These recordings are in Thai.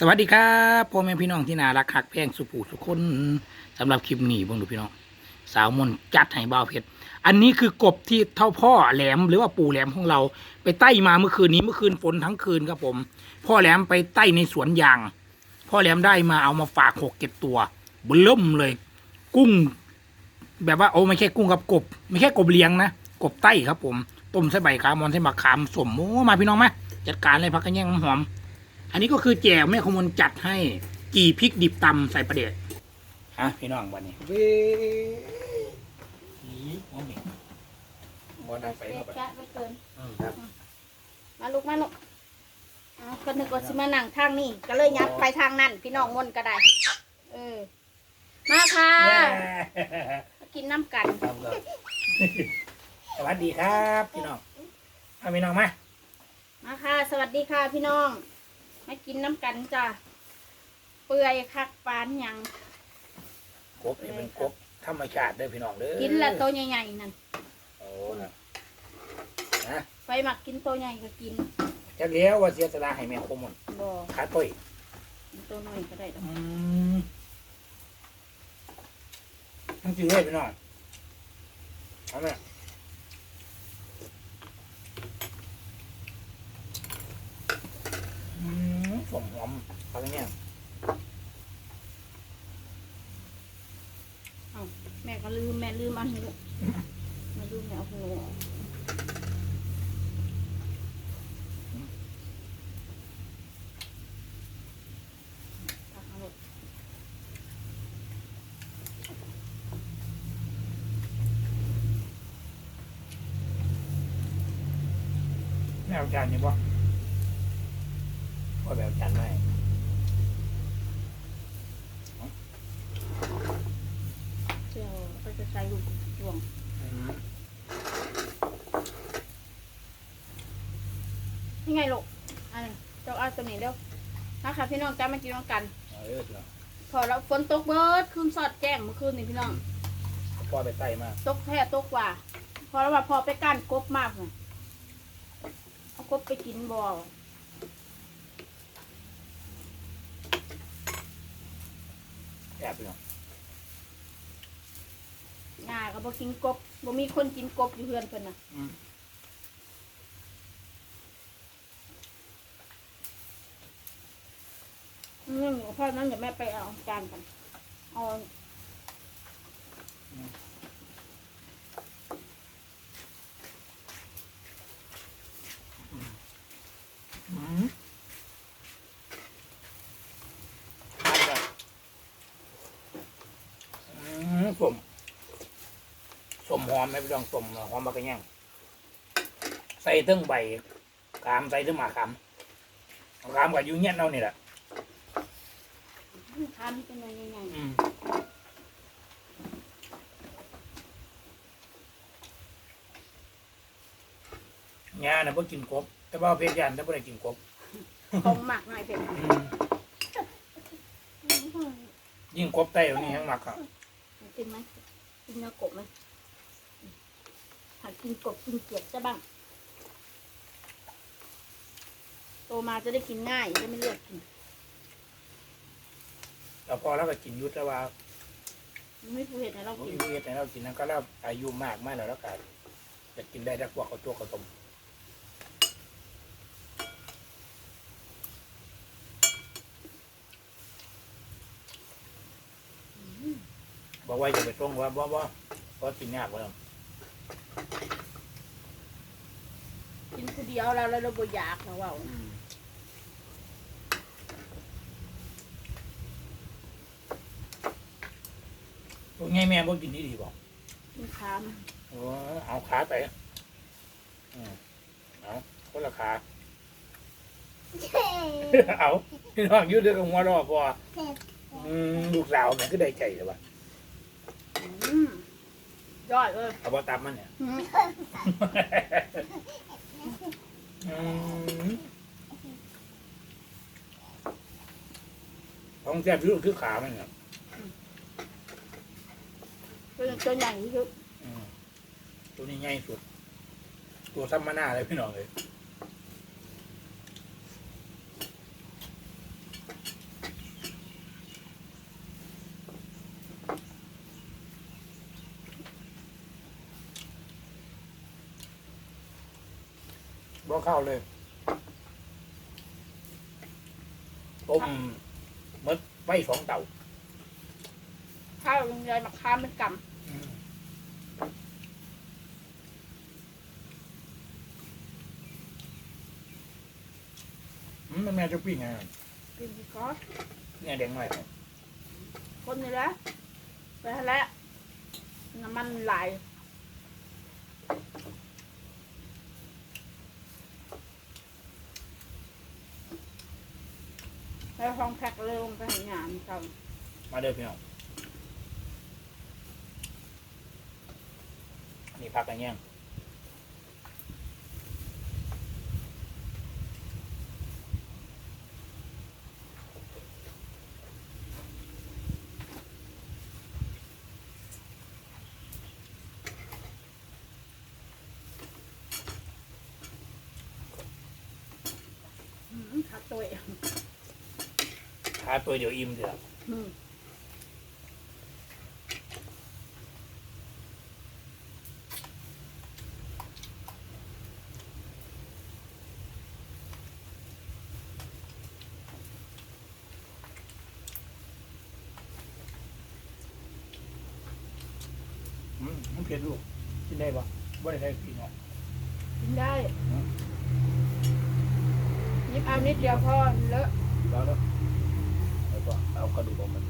สวัสดีครับพ่อแม่พี่น้องที่น่ารักคักแพงสุภูสุคนสำหรับคลิปนี้เบิ่งดูพี่น้อง สาวมนต์จัดให้บ่าวเพชรอันนี้คือกบที่เท่าพ่อแหลมหรือว่าปู่แหลมของเรา ไปไต่มาเมื่อคืนนี้เมื่อคืนฝนทั้งคืนครับผม พ่อแหลมไปไต่ในสวนยาง พ่อแหลมได้มาเอามาฝากหกเจ็ดตัวเบิ่มเลย กุ้ง แบบว่าโอ้ไม่ใช่กุ้งกับกบ ไม่ใช่กบเลี้ยงนะกบไต้ครับผมต้มใส่ใบขามอนใส่มะขามสมโอ้มาพี่น้องมาจัดการเลยพักกันแย่งหอม อันนี้ก็คือแจ่วแม่ขมลจัดให้จีพริกดิบตำใส่ประเดชฮะพี่น้องวันนี้เว้ยอีหอมอีกบ่ได้ไปเข้าไปแกะไปเกินอืมครับมาลุกมาลุกเอาคนนึกว่าสิมานั่งทางนี้ก็เลยยับไปทางนั้นพี่น้องมนต์ก็ได้ เออ มาค่ะมากินน้ำกันครับครับสวัสดีครับ พี่น้องเอาพี่น้องมามาค่ะ สวัสดีค่ะพี่น้อง มากินน้ำกันจ้ะเปื่อยคักปานหยัง กบนี่เป็นกบธรรมชาติเด้อพี่น้องเด้อกินละตัวใหญ่ๆนั่นโอ้นะนะไปหมักกินตัวใหญ่ก็กินจักเลี้ยวว่าเสียสละให้แม่ขมลบ่ขาต้อยตัวน้อยก็ได้ดอกอืมทั้งจืดเลยพี่น้องเอาไหมอืม สมหอมอะไรเนี่ยเอาแม่ก็ลืมแม่ลืมเอันหูแม่ลืมแม่เอาหูตักเอาลูกไม่เอาจานนี่บ่ ว่าแบบจานไม่เจียวก็จะใส่ลูกดวงอืมนี่ไงลูกอันนี้เจ้าเอาตัวนี้เร็วนะคะพี่น้องจ้ามากินน้องกัน เอาเออพี่น้องพอแล้วฝนตกเบิดคืนสอดแจ้งเมื่อคืนนี่พี่น้อง พ่อไปไต่มาตกแท้ตกกว่า พอแล้วว่าพอไปก้านกบมากเลยเอากบไปกินบ่ แอบพี่น้องงาก็บ่กินกบบ่มีคนกินกบอยู่เพื่อนเพิ่นน่ะอืมเรื่องของพ่อนั้นเดี๋ยวแม่ไปเอาจานกันเอา อืมเอาแบบอืมสมสม หอมไหมพี่น้องสมหอมมากระยังใส่ตึ้งใบขามใส่ตึ้งหมากขามขามกับยูเนียนเอานี่แหละทานเป็นยังไงอืมงาน่ะเพิ่กินกบ แต่ว่าเพชรยันแต่บ่ได้กินกบของหมักหน่อยเผ็ดอืมยิ่งกบไต้อันนี้ยังมักอะกินไหมกินเนื้อกบไหม หัดกินกบกินเกียดจะบ้าง โตมาจะได้กินง่ายจะไม่เลือกกินแต่พอแล้วก็กินอยุทธแต่ว่าไม่ผู้เห็นให้เราผมกินมีเฮ็ดให้เรากินนั้นก็แล้วอายุมากมากแล้วแล้วก็จะกินได้แต่พวกเขาตัวกระตมบอกว่าจะไปตรงว่าบ่บ่เพราะกินยากกว่านั้น กินคนเดียวแล้วแล้วเราบ่อยากนะว่าพวกไงแม่บ่กินดีดีบอกกินคามโอ้เอาขาไปอืมเอาคนละขา เอาพี่น้องอยืดเดือกับหัวรอบพออืมลูกสาวแม่ก็ได้ใจเลยว่ะอืมยอดเลยเอาบ่ตามมันเนี่ย อืมอืม ของแซ่บที่สุดคือขามันเนี่ยเป็นตัวใหญ่ที่สุดอืมตัวนี้ใหญ่สุด ตัวซ้ำมาหน้าเลยพี่น้องเลย ข้าวๆเลยต้มมดไว้สองเต่าข้าวลงเลยมะขามเป็นกอืมอืมมันแม่จะปิ้งไงำกินดีก็เนี่ยแดงหน่อยครับคนนี่แหละไปทะเลน้ำมันไหลาย แล้วห้องแพ็คเลยลงไปใหางานครับมาเด้อพี่น้องนี่พักกันยังอืมขาตัวเอง ทาตัวเดียวอิ่มเถอะอืมอืมมันเผ็ดลูกกินได้ปะบ่ได้ได้พี่น้องกินได้ยิบเอานิดเดียวพอเลอะแล้วแล้วแล้วก็ เอากระดูกออกมา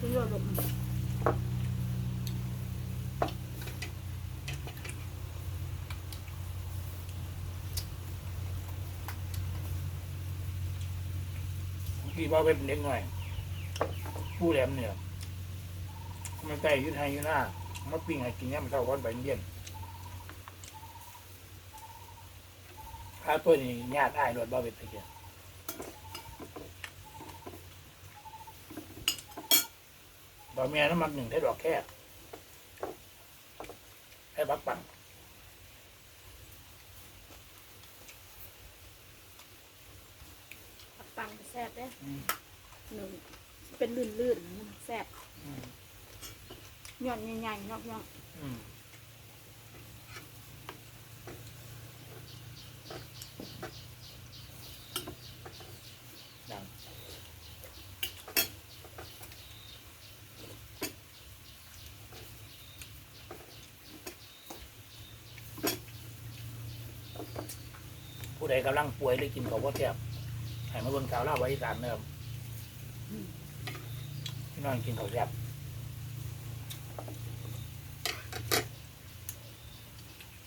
กินโยลงพี่ว่าเป็นเล็กหน่อย ผู้แหลมเนี่ยมันไก่ยืดห้ยืดหน้ามาปิ้งให้กินเนี่ยมันเท่ากันไปเย็นข้าตัวนี้ญาติอ้ายรถบ่เป็นตะเกียบ ดอกแม่น้ำมันหนึ่งได้ดอกแค่ให้บักปังปักปังแซ่บเด้อืมหนึ่งเป็นลื่นๆมันแซ่บอืมหย่อนใหญ่ๆเนาะพี่น้องอืมดัง ผู้ใดกำลังป่วยหรือกินของพ่อแทบให้มาเบิ่งข่าวเล่าไว้อีสานเนิ่มพี่น้องกินข้าวแซ่บ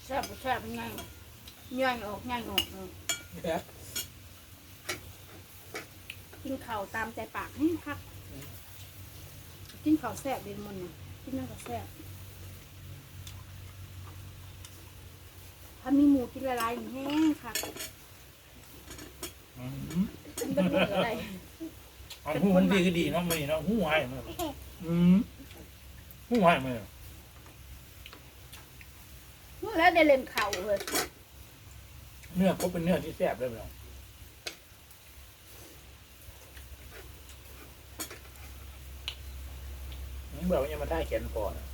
แซ่บบ่แซ่บเป็นไงย่อยออกย่อยออกเนาะกินข้าวตามใจปากให้คักกินข้าวแซ่บเด่นมันเนี่ยกินนั่นก็แซ่บ ถ้ามีหมูกินละลายแห้งค่ะอืมกินเป็นหมูอะไรเอาหูมันดีก็ดีเนาะมันนี่เนาะหูหายมันอืมหูหายมันแล้วได้เล่นเข่าเลยเนื้อก็เป็นเนื้อที่แซ่บเลยเนาะนี่บอกว่ายังมาได้แขนก่อนอะ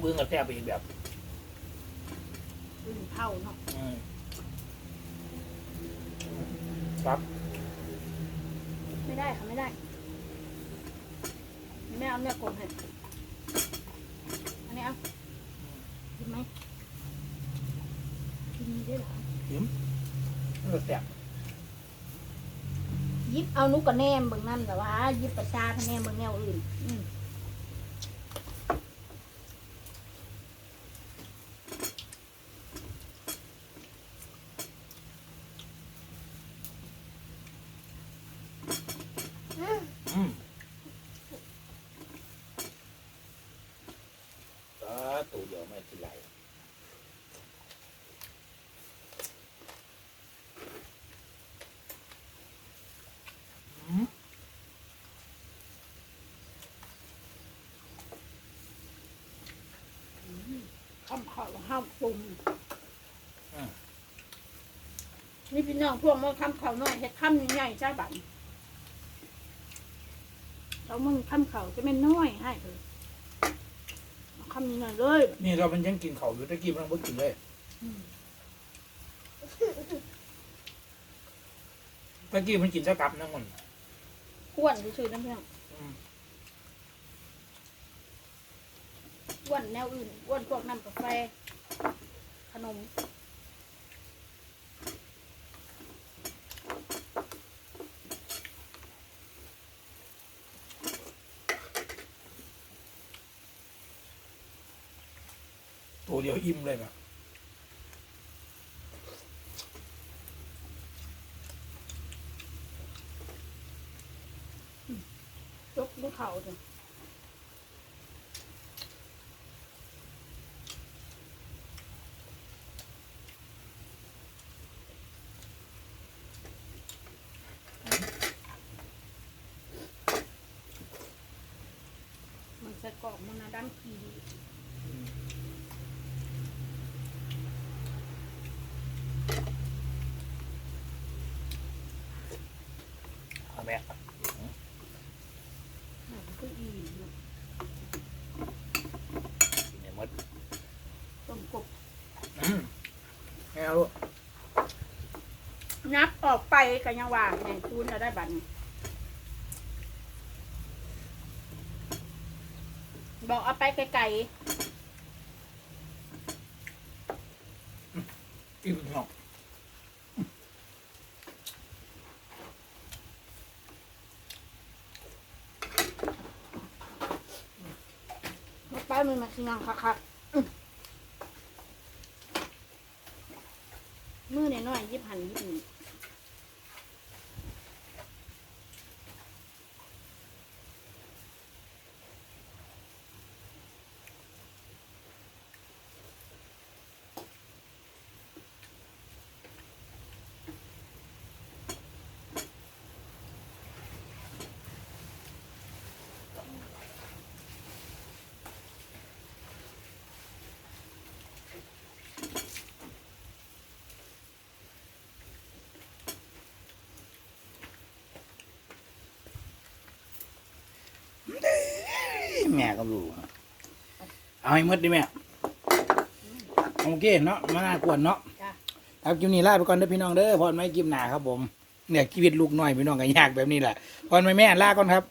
เบื้องก็แซ่บไปอีกแบบเป็นเท่าเนาะอืมครับไม่ได้ค่ะไม่ได้แม่เอาเนื้อกลมให้อันนี้เอากินไหมกินได้เหรอเออแซ่บยิบเอานุกกับแนมเบิ่งนั่นแต่ว่ายิบประชาคะแนนเบิ่งแนวอื่นอืม เดียวไม่เข้ามข้าวห้ามปรุงนี่พี่น้องพวกมันคำเขาหน่อยเฮ็ดคำใหญ่ๆจ้าบันเขามึงคำเขาจะไม่น้อยให้เลยเอา คำนี้หน่อยเลยนี่เรามันยังกินเขาวอยู่ตะกี้มันบ่กินเลยตะกี้มันกินสกับนะมันอ้วนชื่อๆนะพี่น้องอืมอ้วนแนวอื่นอ้วนพวกน้ำกาแฟขนม เดียวอิ่มเลยนะยกลูกเขาจ้ะมันใส่กรอกมันนะด้านขี เอาแม่น่าจะคืออีเนาะกินให้หมดต้มกบอืมแม่เอาลูกนับออกไปกันยังว่าไงคูณเราได้บัตรบอกเอาไปไกลอิ่มเนาะ ๆ มาไปมันมาสินังคักๆอื้อมือหน่อยๆยิบหันยิบหนึ่ง ม่ก็รู้เอาให้หมดดิแม่โอเคเนาะมาน่ากวนเนาะจ้ะครับคลิปนี้ลาไปก่อนเด้อพี่น้องเด้อพอดไม่คลิปหนาครับผมเนี่ยชีวิตลูกน้อยพี่น้องก็ยากแบบนี้แหละพอดไม่แม่ลาก่อนครับ